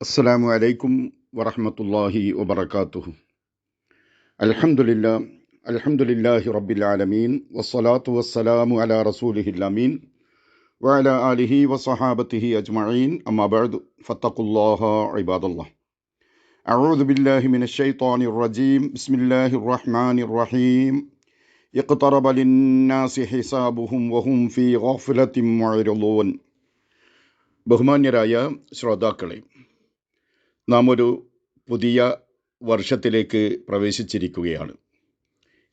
السلام عليكم ورحمة الله وبركاته الحمد لله الحمد لله رب العالمين والصلاة والسلام على رسوله الأمين وعلى آله وصحابته أجمعين أما بعد فاتقوا الله عباد الله أعوذ بالله من الشيطان الرجيم بسم الله الرحمن الرحيم اقترب للناس حسابهم وهم في غفلة معرضون ബഹുമാന്യരായ ശ്രോതാക്കളെ നാം ഒരു പുതിയ വർഷത്തിലേക്ക് പ്രവേശിച്ചിരിക്കുകയാണ്.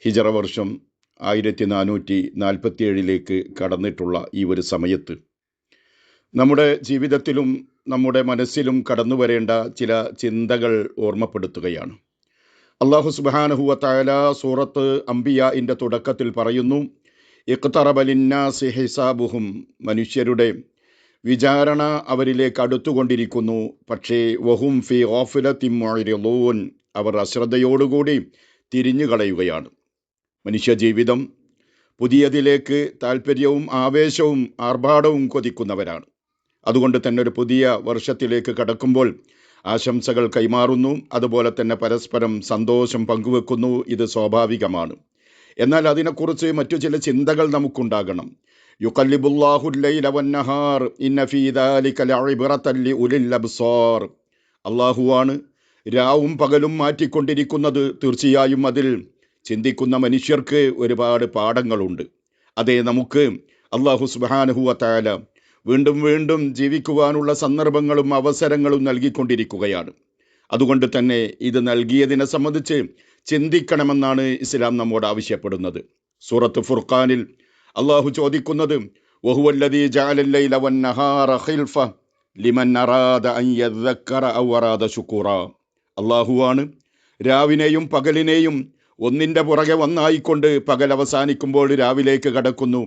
ഹിജറ വർഷം ആയിരത്തി നാനൂറ്റി നാൽപ്പത്തിയേഴിലേക്ക് കടന്നിട്ടുള്ള ഈ ഒരു സമയത്ത് നമ്മുടെ ജീവിതത്തിലും നമ്മുടെ മനസ്സിലും കടന്നു വരേണ്ട ചില ചിന്തകൾ ഓർമ്മപ്പെടുത്തുകയാണ്. അള്ളാഹു സുബാനഹുവ തായാല സൂറത്ത് അംബിയയിന്റെ തുടക്കത്തിൽ പറയുന്നു ഇഖ്തറബലിന്നാസി ഹിസാബുഹും മനുഷ്യരുടെ വിചാരണ അവരിലേക്ക് അടുത്തുകൊണ്ടിരിക്കുന്നു. പക്ഷേ വഹും ഫി ഓഫിലത്തിമൊഴിലൂൻ അവർ അശ്രദ്ധയോടുകൂടി തിരിഞ്ഞു കളയുകയാണ് മനുഷ്യജീവിതം പുതിയതിലേക്ക് താല്പര്യവും ആവേശവും ആർഭാടവും കൊതിക്കുന്നവരാണ്. അതുകൊണ്ട് തന്നെ ഒരു പുതിയ വർഷത്തിലേക്ക് കടക്കുമ്പോൾ ആശംസകൾ കൈമാറുന്നു. അതുപോലെ തന്നെ പരസ്പരം സന്തോഷം പങ്കുവെക്കുന്നു. ഇത് സ്വാഭാവികമാണ്. എന്നാൽ അതിനെക്കുറിച്ച് മറ്റു ചില ചിന്തകൾ നമുക്കുണ്ടാകണം. യുക്കല്ലിബുല്ലാഹുല്ലൈല വന്നഹാർ. ഇന്ന ഫീ ദാലിക ലഇബ്റതൻ ലിഉലിൽ അബ്സാർ. അല്ലാഹുവാണ് രാവും പകലും മാറ്റിക്കൊണ്ടിരിക്കുന്നത് തീർച്ചയായും അതിൽ. ചിന്തിക്കുന്ന മനുഷ്യർക്ക് ഒരുപാട് പാഠങ്ങളുണ്ട്. അതേ നമുക്ക് അള്ളാഹു സുബാനഹുവ താല വീണ്ടും വീണ്ടും ജീവിക്കുവാനുള്ള സന്ദർഭങ്ങളും അവസരങ്ങളും നൽകിക്കൊണ്ടിരിക്കുകയാണ്. അതുകൊണ്ട് തന്നെ ഇത് നൽകിയതിനെ സംബന്ധിച്ച് ചിന്തിക്കണമെന്നാണ് ഇസ്ലാം നമ്മോട് ആവശ്യപ്പെടുന്നത്. സൂറത്ത് ഫുർഖാനിൽ അള്ളാഹു ചോദിക്കുന്നത് ജഅലൽ വന്നഹാറ ഖിൽഫ അൻ യദ്ദക്കറ അള്ളാഹുവാണ് രാവിനെയും പകലിനെയും ഒന്നിന്റെ പുറകെ ഒന്നായിക്കൊണ്ട് പകൽ അവസാനിക്കുമ്പോൾ രാവിലേക്ക് കടക്കുന്നു.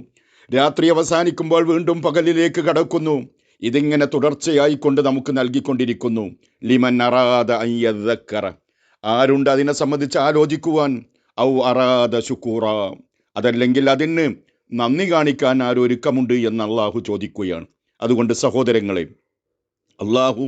രാത്രി അവസാനിക്കുമ്പോൾ വീണ്ടും പകലിലേക്ക് കടക്കുന്നു. ഇതിങ്ങനെ തുടർച്ചയായിക്കൊണ്ട് നമുക്ക് നൽകിക്കൊണ്ടിരിക്കുന്നു. ലിമൻ അറാദ അയ്യക്കറ ആരുണ്ട് അതിനെ സംബന്ധിച്ച് ആലോചിക്കുവാൻ? ഔ അറാദ ശുക്കൂറ. അതല്ലെങ്കിൽ അതിന് നന്ദി കാണിക്കാൻ ആരൊരുക്കമുണ്ട് എന്ന് അള്ളാഹു ചോദിക്കുകയാണ്. അതുകൊണ്ട് സഹോദരങ്ങളെ അള്ളാഹു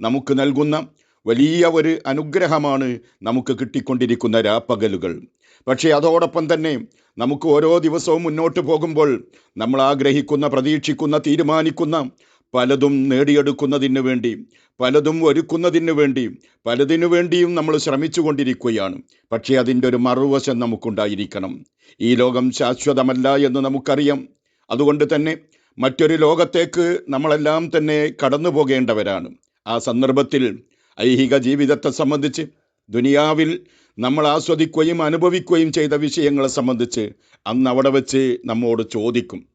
നമുക്ക് നൽകുന്ന വലിയ ഒരു അനുഗ്രഹമാണ് നമുക്ക് കിട്ടിക്കൊണ്ടിരിക്കുന്ന രാപ്പകലുകൾ. പക്ഷേ അതോടൊപ്പം തന്നെ നമുക്ക് ഓരോ ദിവസവും മുന്നോട്ട് പോകുമ്പോൾ നമ്മൾ ആഗ്രഹിക്കുന്ന പ്രതീക്ഷിക്കുന്ന തീരുമാനിക്കുന്ന പലതും നേടിയെടുക്കുന്നതിന് വേണ്ടി പലതും ഒരുക്കുന്നതിന് വേണ്ടി പലതിനു വേണ്ടിയും നമ്മൾ ശ്രമിച്ചു കൊണ്ടിരിക്കുകയാണ് പക്ഷേ അതിന്റെ ഒരു മറുവശം നമുക്കുണ്ടായിരിക്കണം. ഈ ലോകം ശാശ്വതമല്ല എന്ന് നമുക്കറിയാം. അതുകൊണ്ട് തന്നെ മറ്റൊരു ലോകത്തേക്ക് നമ്മളെല്ലാം തന്നെ കടന്നു പോകേണ്ടവരാണ് ആ സന്ദർഭത്തിൽ ഐഹിക ജീവിതത്തെ സംബന്ധിച്ച് ദുനിയാവിൽ നമ്മൾ ആസ്വദിക്കുകയും അനുഭവിക്കുകയും ചെയ്ത വിഷയങ്ങളെ സംബന്ധിച്ച് അന്ന് അവിടെ വെച്ച് നമ്മോട് ചോദിക്കും.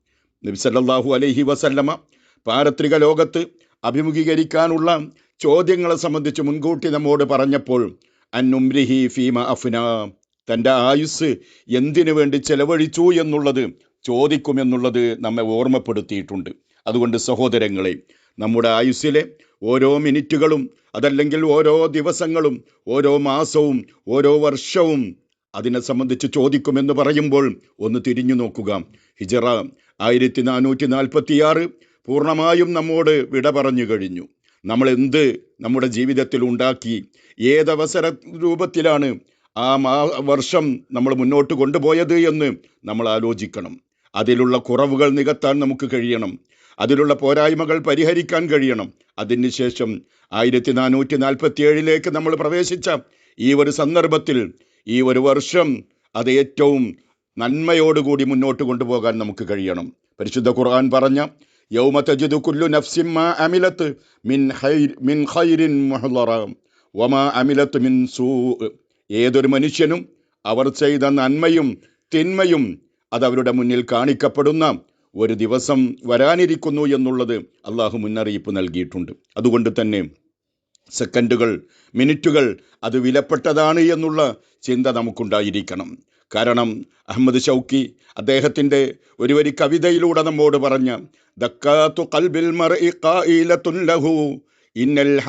നബിസല്ലാഹു അലൈഹി വസല്ലമ പാരത്രിക ലോകത്ത് അഭിമുഖീകരിക്കാനുള്ള ചോദ്യങ്ങളെ സംബന്ധിച്ച് മുൻകൂട്ടി നമ്മോട് പറഞ്ഞപ്പോൾ അന്നുംരിഹി ഫീമ അഫ്ന തന്റെ ആയുസ് എന്തിനു വേണ്ടി ചെലവഴിച്ചു എന്നുള്ളത് ചോദിക്കുമെന്നുള്ളത് നമ്മെ ഓർമ്മപ്പെടുത്തിയിട്ടുണ്ട്. അതുകൊണ്ട് സഹോദരങ്ങളെ നമ്മുടെ ആയുസ്സിലെ ഓരോ മിനിറ്റുകളും അതല്ലെങ്കിൽ ഓരോ ദിവസങ്ങളും ഓരോ മാസവും ഓരോ വർഷവും അതിനെ സംബന്ധിച്ച് ചോദിക്കുമെന്ന് പറയുമ്പോൾ ഒന്ന് തിരിഞ്ഞു നോക്കുക. ഹിജറ ആയിരത്തി നാനൂറ്റി നാൽപ്പത്തിയാറ് പൂർണമായും നമ്മോട് വിട പറഞ്ഞു കഴിഞ്ഞു. നമ്മൾ എന്ത് നമ്മുടെ ജീവിതത്തിൽ ഉണ്ടാക്കി? ഏതവസര രൂപത്തിലാണ് ആ മാ വർഷം നമ്മൾ മുന്നോട്ട് കൊണ്ടുപോയത് എന്ന് നമ്മൾ ആലോചിക്കണം. അതിലുള്ള കുറവുകൾ നികത്താൻ നമുക്ക് കഴിയണം. അതിലുള്ള പോരായ്മകൾ പരിഹരിക്കാൻ കഴിയണം. അതിനുശേഷം ആയിരത്തി നാനൂറ്റി നാൽപ്പത്തി ഏഴിലേക്ക് നമ്മൾ പ്രവേശിച്ച ഈ ഒരു സന്ദർഭത്തിൽ ഈ ഒരു വർഷം അത് ഏറ്റവും നന്മയോടുകൂടി മുന്നോട്ട് കൊണ്ടുപോകാൻ നമുക്ക് കഴിയണം. പരിശുദ്ധ ഖുർആൻ പറഞ്ഞ യൗമ തജിദു കുല്ലു نفس മാ അമിലത്ത് മിൻ خير മിൻ ഖൈരിൻ محضرا വമാ അമിലത്ത് മിൻ സൂ ഏതൊരു മനുഷ്യനും അവർ ചെയ്ത നന്മയും തിന്മയും അതവരുടെ മുന്നിൽ കാണിക്കപ്പെടുന്ന ഒരു ദിവസം വരാനിരിക്കുന്നു എന്നുള്ളത് അള്ളാഹു മുന്നറിയിപ്പ് നൽകിയിട്ടുണ്ട്. അതുകൊണ്ട് തന്നെ സെക്കൻഡുകൾ മിനിറ്റുകൾ അത് വിലപ്പെട്ടതാണ് എന്നുള്ള ചിന്ത നമുക്കുണ്ടായിരിക്കണം. കാരണം അഹമ്മദ് ഷൗക്കി അദ്ദേഹത്തിന്റെ ഒരു വരി കവിതയിലൂടെ നമ്മോട് പറഞ്ഞ ദക്കാത്തു കൽബിൽ ലഹു ഇന്നൽ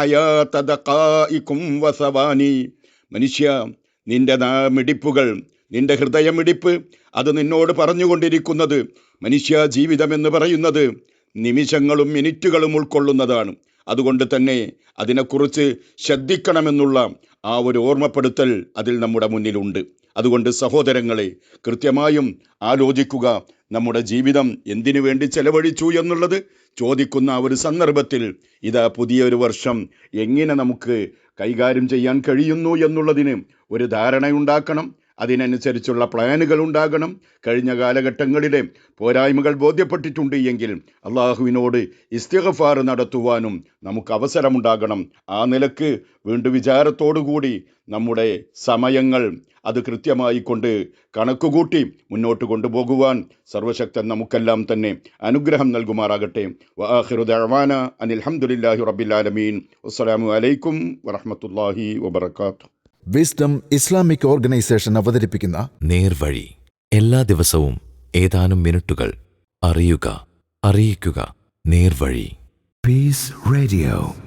വസവാനി. മനുഷ്യ നിന്റെ മിടിപ്പുകൾ നിന്റെ ഹൃദയമിടിപ്പ് അത് നിന്നോട് പറഞ്ഞുകൊണ്ടിരിക്കുന്നത് മനുഷ്യ ജീവിതം എന്ന് പറയുന്നത് നിമിഷങ്ങളും മിനിറ്റുകളും ഉൾക്കൊള്ളുന്നതാണ്. അതുകൊണ്ട് തന്നെ അതിനെക്കുറിച്ച് ശ്രദ്ധിക്കണമെന്നുള്ള ആ ഒരു ഓർമ്മപ്പെടുത്തൽ അതിൽ നമ്മുടെ മുന്നിലുണ്ട്. അതുകൊണ്ട് സഹോദരങ്ങളെ കൃത്യമായും ആലോചിക്കുക. നമ്മുടെ ജീവിതം എന്തിനു വേണ്ടി ചെലവഴിച്ചു എന്നുള്ളത് ചോദിക്കുന്ന ഒരു സന്ദർഭത്തിൽ ഇതാ പുതിയൊരു വർഷം എങ്ങനെ നമുക്ക് കൈകാര്യം ചെയ്യാൻ കഴിയുന്നു എന്നുള്ളതിന് ഒരു ധാരണയുണ്ടാക്കണം അതിനനുസരിച്ചുള്ള പ്ലാനുകൾ ഉണ്ടാകണം. കഴിഞ്ഞ കാലഘട്ടങ്ങളിലെ പോരായ്മകൾ ബോധ്യപ്പെട്ടിട്ടുണ്ട് എങ്കിൽ അള്ളാഹുവിനോട് ഇസ്തിഗഫാർ നടത്തുവാനും നമുക്ക് അവസരമുണ്ടാകണം. ആ നിലയ്ക്ക് വീണ്ടും വിചാരത്തോടുകൂടി നമ്മുടെ സമയങ്ങൾ അത് കൃത്യമായി കൊണ്ട് കണക്കുകൂട്ടി മുന്നോട്ട് കൊണ്ടുപോകുവാൻ സർവശക്തൻ നമുക്കെല്ലാം തന്നെ അനുഗ്രഹം നൽകുമാറാകട്ടെ. വാഹിറുദാന അനിൽ ഹംദുലില്ലാഹി റബ്ബിൽ ആലമീൻ. അസ്സലാമു അലൈക്കും വറഹ്മത്തുള്ളാഹി വബർക്കാത്തു വിസ്ഡം ഇസ്ലാമിക് ഓർഗനൈസേഷൻ അവതരിപ്പിക്കുന്ന നേർവഴി. എല്ലാ ദിവസവും ഏതാനും മിനിറ്റുകൾ അറിയുക അറിയിക്കുക. നേർവഴി. Peace Radio.